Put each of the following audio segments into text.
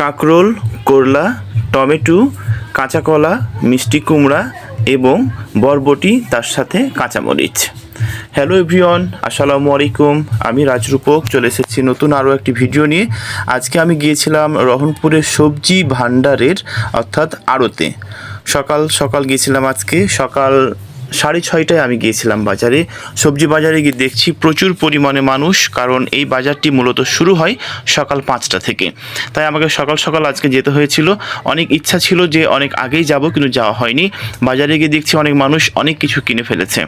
কাঁকরোল, করলা, টমেটো কাঁচা কলা মিষ্টি কুমড়া এবং বরবটি, তার সাথে কাঁচামরিচ। হ্যালো এভরিওয়ান আসসালামু আলাইকুম। আমি রাজরূপক, চলে এসেছি নতুন আরও একটি ভিডিও নিয়ে। আজকে আমি গিয়েছিলাম রহনপুরের সবজি ভাণ্ডারের, অর্থাৎ আড়তে। সকাল সকাল গিয়েছিলাম আজকে। সকাল সাড়ে ছয়টায় আমি গিয়েছিলাম বাজারে। সবজি বাজারে গিয়ে দেখছি প্রচুর পরিমাণে মানুষ, কারণ এই বাজারটি মূলত শুরু হয় সকাল পাঁচটা থেকে। তাই আমাকে সকাল সকাল আজকে যেতে হয়েছিল। অনেক ইচ্ছা ছিল যে অনেক আগেই যাব, কিন্তু যাওয়া হয়নি। বাজারে গিয়ে দেখছি অনেক মানুষ অনেক কিছু কিনে ফেলেছে।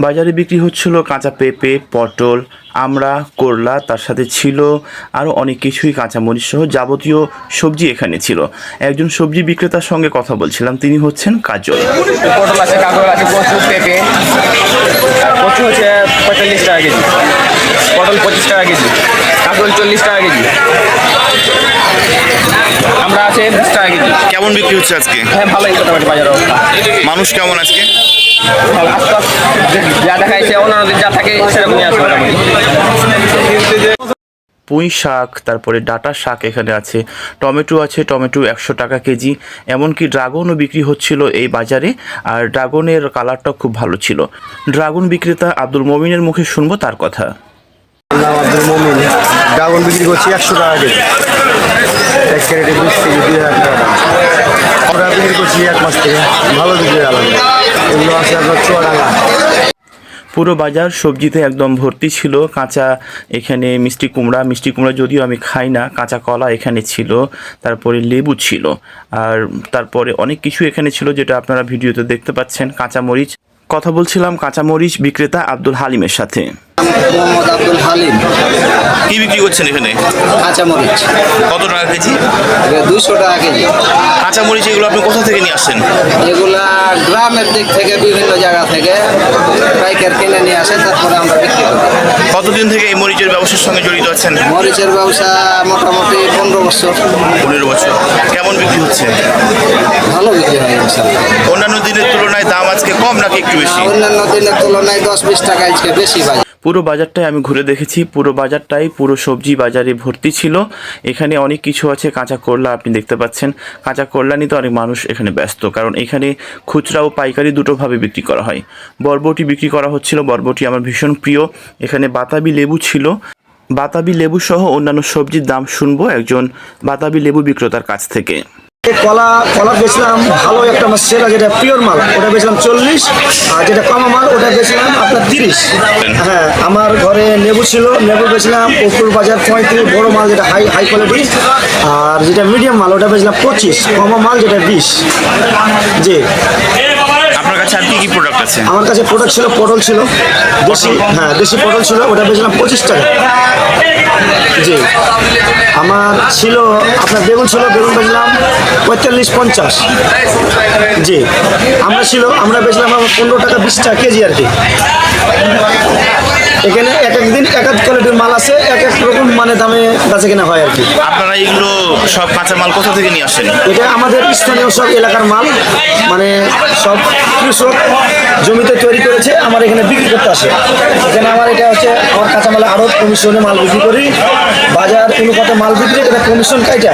বাজারে বিক্রি হচ্ছিল কাঁচা পেঁপে পটল আমড়া করলা তার সাথে ছিল আরও অনেক কিছুই কাঁচা কাঁচামরিচ সহ যাবতীয় সবজি এখানে ছিল। একজন সবজি বিক্রেতার সঙ্গে কথা বলছিলাম তিনি হচ্ছেন কাজল। পটল আছে কাঁকড় আছে কচু পেঁপে। আর কচু হচ্ছে পঁয়তাল্লিশ টাকা কেজি। পটল পঁচিশ টাকা কেজি। চল্লিশ টাকা কেজি। আমরা আছে বিশ টাকা কেজি। কেমন বিক্রি হচ্ছে আজকে? হ্যাঁ ভালোই মোটামুটি বাজার মানুষ কেমন আজকে? আশপাশ যা দেখাইছে অন্যান্য দিন যা থাকে সেরকমই আছে পুঁই শাক তারপরে ডাটা শাক এখানে আছে। টমেটো আছে টমেটো একশো টাকা কেজি। এমনকি ড্রাগনও বিক্রি হচ্ছিল এই বাজারে আর ড্রাগনের কালারটা খুব ভালো ছিল। ড্রাগন বিক্রেতা আব্দুল মমিনের মুখে শুনব তার কথা। আব্দুল মমিন। ড্রাগন বিক্রি করছি একশো টাকা কেজি। এক ক্যারেটে বিশ কেজি দুই হাজার টাকা বিক্রি করছি এক মাস থেকে। ভালো বিক্রি এগুলো পুরো বাজার সবজিতে একদম ভর্তি ছিল। কাঁচা এখানে মিষ্টি কুমড়া মিষ্টি কুমড়া যদিও আমি খাই না, কাঁচা কলা এখানে ছিল, তারপরে লেবু ছিল। আর তারপরে অনেক কিছু এখানে ছিল যেটা আপনারা ভিডিওতে দেখতে পাচ্ছেন, কাঁচামরিচ। কথা বলছিলাম কাঁচামরিচ বিক্রেতা আব্দুল হালিমের সাথে। মোহাম্মদ আব্দুল হালিম। কি বিক্রি করছেন এখানে? কাঁচামরিচ। কত টাকা কেজি? দুশো টাকা কেজি। কাঁচামরিচ এগুলো আপনি কোথা থেকে নিয়ে আসছেন? এগুলা গ্রামের দিক থেকে বিভিন্ন জায়গা থেকে পাইকার কিনে নিয়ে আসে তারপরে আমরা বিক্রি করি। কতদিন থেকে এই মরিচের ব্যবসার সঙ্গে জড়িত আছেন? মরিচের ব্যবসা মোটামুটি পনেরো বছর। পনেরো বছর। কেমন বিক্রি হচ্ছে? ভালো বিক্রি হয় অন্যান্য দিনের তুলনায় দাম আজকে কম নাকি একটু বেশি? অন্যান্য দিনের তুলনায় দশ বিশ টাকা আজকে বেশি বাজে পুরো বাজারটাই আমি ঘুরে দেখেছি। পুরো বাজারটাই পুরো সবজি বাজারে ভর্তি ছিল। এখানে অনেক কিছু আছে, কাঁচা করলা আপনি দেখতে পাচ্ছেন। কাঁচা করলা নিতে অনেক মানুষ এখানে ব্যস্ত, কারণ এখানে খুচরা ও পাইকারি দুটোভাবে বিক্রি করা হয়। বরবটি বিক্রি করা হচ্ছিল, বরবটি আমার ভীষণ প্রিয়। এখানে বাতাবি লেবু ছিল। বাতাবি লেবু সহ অন্যান্য সবজির দাম শুনব একজন বাতাবি লেবু বিক্রেতার কাছ থেকে। কলা কলা বেচলাম ভালো একটা আমার সেরা যেটা পিওর মাল ওটা বেছিলাম চল্লিশ আর যেটা কমা মাল ওটা বেছিলাম আপনার তিরিশ। হ্যাঁ আমার ঘরে লেবু ছিল লেবু বেচলাম অপুর বাজার পঁয়ত্রিশ বড় মাল যেটা হাই হাই কোয়ালিটি আর যেটা মিডিয়াম মাল ওটা বেছিলাম পঁচিশ কমা মাল যেটা বিশ। জি। আপনার কাছে আর কি কি প্রোডাক্ট আছে? আমার কাছে প্রোডাক্ট ছিল পটল ছিল দেশি হ্যাঁ দেশি পটল ছিল ওটা বেছিলাম পঁচিশ টাকা। জি। আমার ছিল আপনার বেগুন ছিল বেগুন বেচলাম পঁয়তাল্লিশ পঞ্চাশ। জি আমরা ছিল আমরা বেচলাম আমার পনেরো টাকা বিশ টাকা কেজি আর কি। এখানে এক এক দিন এক এক কোয়ালিটির মাল আছে এক এক রকম মানে দামে বেচা কেনা হয় আর কি। আপনারা এগুলো সব কাঁচা মাল কোথা থেকে নিয়ে আসেন? এটা আমাদের স্থানীয় সব এলাকার মাল মানে সব কৃষক জমিতে তৈরি করেছে আমার এখানে বিক্রি করতে আসে। এখানে আমার এটা হচ্ছে আমার কাঁচামাল আরও কমিশনে মাল বিক্রি করি। বাজার অনুপাতে মাল বিক্রি এটা কমিশন কাইটা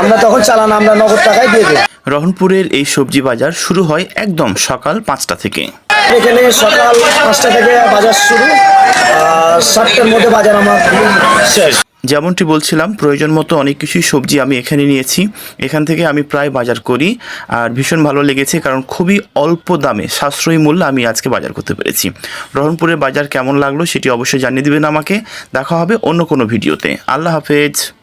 আমরা তখন চালান আমরা নগদ টাকায় দিয়ে দিই। রহনপুরের এই সবজি বাজার শুরু হয় একদম সকাল পাঁচটা থেকে। এখানে সকাল পাঁচটা থেকে বাজার শুরু আর সাতটার মধ্যে বাজার আমার শেষ। যেমনটি বলছিলাম, প্রয়োজন মতো অনেক কিছুই সবজি আমি এখানে নিয়েছি। এখান থেকে আমি প্রায় বাজার করি আর ভীষণ ভালো লেগেছে কারণ খুবই অল্প দামে সাশ্রয়ী মূল্যে আমি আজকে বাজার করতে পেরেছি। রহনপুরের বাজার কেমন লাগল সেটি অবশ্যই জানিয়ে দেবেন আমাকে। দেখা হবে অন্য কোনো ভিডিওতে। আল্লাহ হাফেজ।